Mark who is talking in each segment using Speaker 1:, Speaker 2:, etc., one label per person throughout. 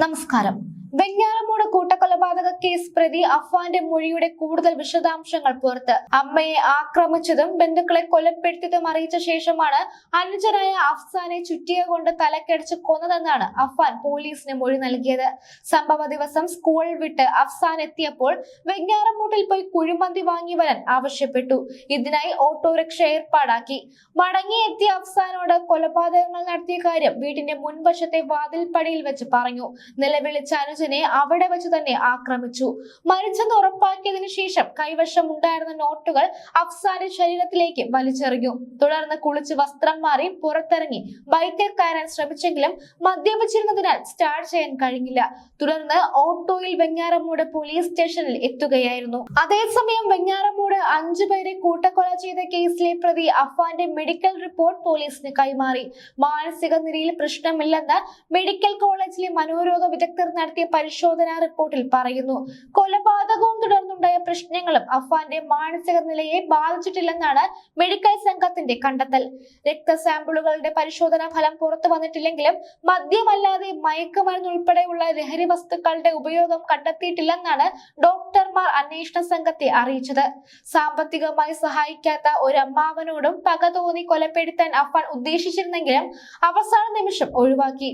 Speaker 1: നമസ്കാരം. വെഞ്ഞാറമൂട് കൂട്ടക്കൊലപാതക കേസ് പ്രതി അഫ്വാന്റെ മൊഴിയുടെ കൂടുതൽ വിശദാംശങ്ങൾ പുറത്ത്. അമ്മയെ ആക്രമിച്ചതും ബന്ധുക്കളെ കൊലപ്പെടുത്തിയതും അറിയിച്ച ശേഷമാണ് അനുജനായ അഫ്സാനെ ചുറ്റിയ കൊണ്ട് തലക്കടിച്ച് കൊന്നതെന്നാണ് അഫ്വാൻ പോലീസിന് മൊഴി നൽകിയത്. സംഭവ ദിവസം സ്കൂൾ വിട്ട് അഫ്സാൻ എത്തിയപ്പോൾ വെഞ്ഞാറമൂട്ടിൽ പോയി കുഴിമന്തി വാങ്ങി വരാൻ ആവശ്യപ്പെട്ടു. ഇതിനായി ഓട്ടോറിക്ഷ ഏർപ്പാടാക്കി. മടങ്ങിയെത്തിയ അഫ്സാനോട് കൊലപാതകങ്ങൾ നടത്തിയ കാര്യം വീടിന്റെ മുൻവശത്തെ വാതിൽപ്പടിയിൽ വെച്ച് പറഞ്ഞു. നിലവിളിച്ച അനുജനെ അവിടെ വെച്ച് തന്നെ ആക്രമിച്ചു. മരിച്ചെന്ന് ഉറപ്പാക്കിയതിനു ശേഷം കൈവശം ഉണ്ടായിരുന്ന നോട്ടുകൾ അഫ്സാന്റെ ശരീരത്തിലേക്ക് വലിച്ചെറിഞ്ഞു. തുടർന്ന് കുളിച്ച് വസ്ത്രം മാറി പുറത്തിറങ്ങി ബൈക്കിൽ കയറാൻ ശ്രമിച്ചെങ്കിലും മദ്യപിച്ചിരുന്നതിനാൽ സ്റ്റാർട്ട് ചെയ്യാൻ കഴിഞ്ഞില്ല. തുടർന്ന് ഓട്ടോയിൽ വെഞ്ഞാറമൂട് പോലീസ് സ്റ്റേഷനിൽ എത്തുകയായിരുന്നു. അതേസമയം വെഞ്ഞാറമൂട് അഞ്ചു പേരെ കൂട്ടക്കൊല ചെയ്ത കേസിലെ പ്രതി അഫ്വാന്റെ മെഡിക്കൽ റിപ്പോർട്ട് പോലീസിന് കൈമാറി. മാനസിക നിലയിൽ പ്രശ്നമില്ലെന്ന് മെഡിക്കൽ കോളേജിലെ മനോരോഗ വിദഗ്ധർ നടത്തിയ പരിശോധനാ റിപ്പോർട്ടിൽ പറയുന്നു. കൊലപാതകവും തുടർന്നുണ്ടായ പ്രശ്നങ്ങളും അഫ്വാന്റെ മാനസിക നിലയെ ബാധിച്ചിട്ടില്ലെന്നാണ് മെഡിക്കൽ സംഘത്തിന്റെ കണ്ടെത്തൽ. രക്ത സാമ്പിളുകളുടെ പരിശോധനാ ഫലം പുറത്തു വന്നിട്ടില്ലെങ്കിലും മദ്യമല്ലാതെ മയക്കുമരുന്ന് ഉൾപ്പെടെയുള്ള ലഹരി വസ്തുക്കളുടെ ഉപയോഗം കണ്ടെത്തിയിട്ടില്ലെന്നാണ് ഡോക്ടർമാർ അന്വേഷണ സംഘത്തെ അറിയിച്ചത്. സാമ്പത്തികമായി സഹായിക്കാത്ത ഒരു അമ്മാവനോടും പക തോന്നി കൊലപ്പെടുത്താൻ അഫ്വാൻ ഉദ്ദേശിച്ചിരുന്നെങ്കിലും അവസാന നിമിഷം ഒഴിവാക്കി.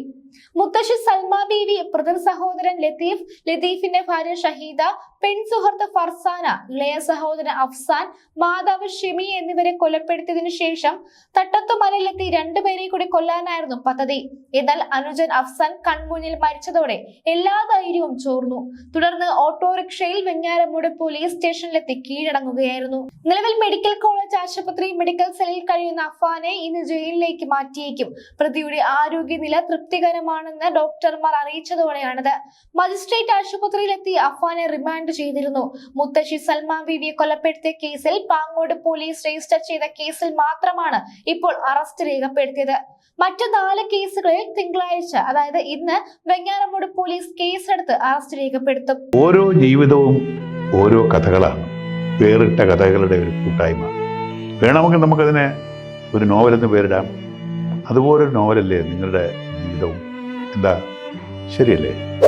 Speaker 1: മുത്തശ്ശി സൽമാ ബീവി പ്രഥമ സഹോദരൻ ലത്തീഫ് ലത്തീഫിന്റെ ഭാര്യ ഷഹീദ പെൺ സുഹൃത്ത് ഫർസാന ഇളയ സഹോദരൻ അഫ്സാൻ മാതാവ് ഷിമി എന്നിവരെ കൊലപ്പെടുത്തിയതിനു ശേഷം തട്ടത്തുമലയിലെത്തി രണ്ടുപേരെ കൂടി കൊല്ലാനായിരുന്നു പദ്ധതി. എന്നാൽ അനുജൻ അഫ്സാൻ കൺമുന്നിൽ മരിച്ചതോടെ എല്ലാ ധൈര്യവും ചോർന്നു. തുടർന്ന് ഓട്ടോറിക്ഷയിൽ വെഞ്ഞാറമൂട് പോലീസ് സ്റ്റേഷനിലെത്തി കീഴടങ്ങുകയായിരുന്നു. നിലവിൽ മെഡിക്കൽ കോളേജ് ആശുപത്രി മെഡിക്കൽ സെല്ലിൽ കഴിയുന്ന അഫാനെ ഇന്ന് ജയിലിലേക്ക് മാറ്റിയേക്കും. പ്രതിയുടെ ആരോഗ്യനില തൃപ്തികരമാണെന്ന് ഡോക്ടർമാർ അറിയിച്ചതോടെയാണിത്. മജിസ്ട്രേറ്റ് ആശുപത്രിയിലെത്തി അഫ്വാനെ റിമാൻഡ് ചെയ്തിരുന്നു. മുത്തശ്ശി സൽമാൻ ബീവിയെ കൊലപ്പെടുത്തിയ കേസിൽ പാങ്ങോട് പോലീസ് രജിസ്റ്റർ ചെയ്ത കേസിൽ മാത്രമാണ് ഇപ്പോൾ അറസ്റ്റ് രേഖപ്പെടുത്തിയത്. മറ്റു നാല് കേസുകളിൽ തിങ്കളാഴ്ച അതായത് ഇന്ന് വെങ്ങാറമൂട് പോലീസ് കേസെടുത്ത് അറസ്റ്റ് രേഖപ്പെടുത്തും.
Speaker 2: ഓരോ ജീവിതവും ഓരോ കഥകളാണ്. വേറിട്ട കഥകളുടെ ഒരു കൂട്ടായ്മ. വേണമെങ്കിൽ നമുക്കതിനെ ഒരു നോവലെന്ന് പേരിടാം. അതുപോലൊരു നോവലല്ലേ നിങ്ങളുടെ ജീവിതവും? എന്താ? ശരിയല്ലേ?